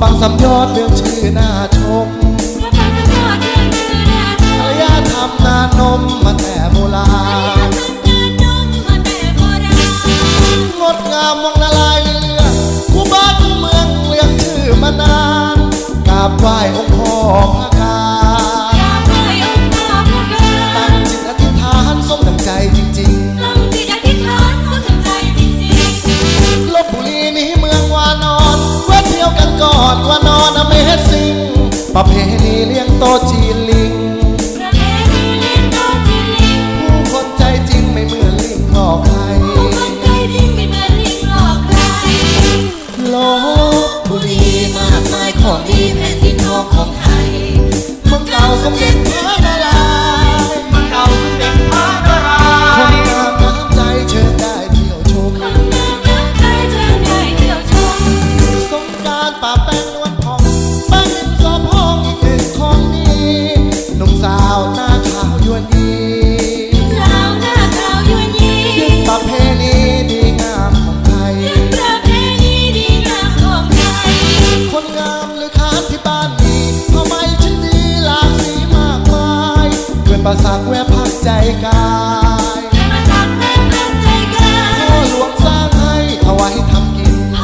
บางสำยอดเรื่องชื่อหน้าชมภรรยาทำนานมมาแต่โบราณงดงามวังละลายเรือคู่บ้านคู่เมืองเรื่องชื่อมานานกราบไหว้องค์พ่อ ประเพณีเลี้ยงโตจี ประสักแวะพักใจกายพ่อหลวงสร้างให้เอาไว้ทำกินท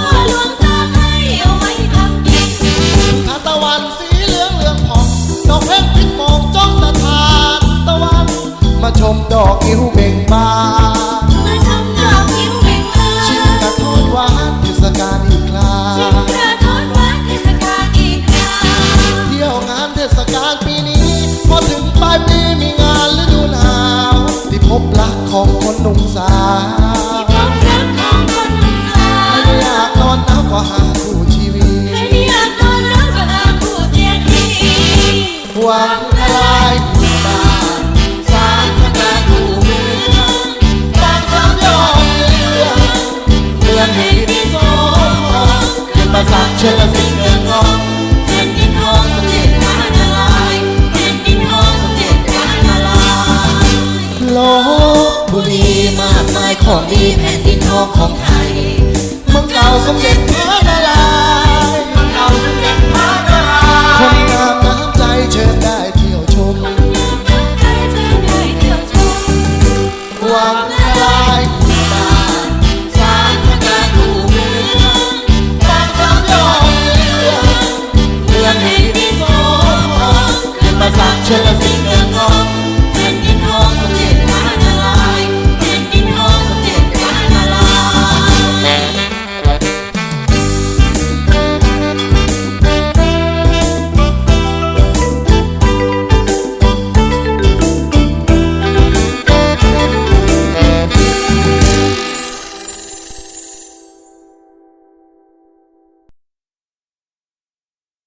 านตะวันสีเหลืองเหลืองผ่องดอกแห้งพิษมองจ้องตะทานตะวัน มาชมดอกอิ้วเบ่ง วงลายผู้ตาสารพนาคู่เมืองบางคำยอมเลืองเมืองให้ดีสมเป็นประสาทเชื่อสิ่งเมืองงองแผ่นองมเด็จพารายณ์แผ่นดินทองเด็จพนารายณ์โลกบุรีมากมายของดีแผ่นดินทองของไทยเมืองเก่าสมเด็จพระ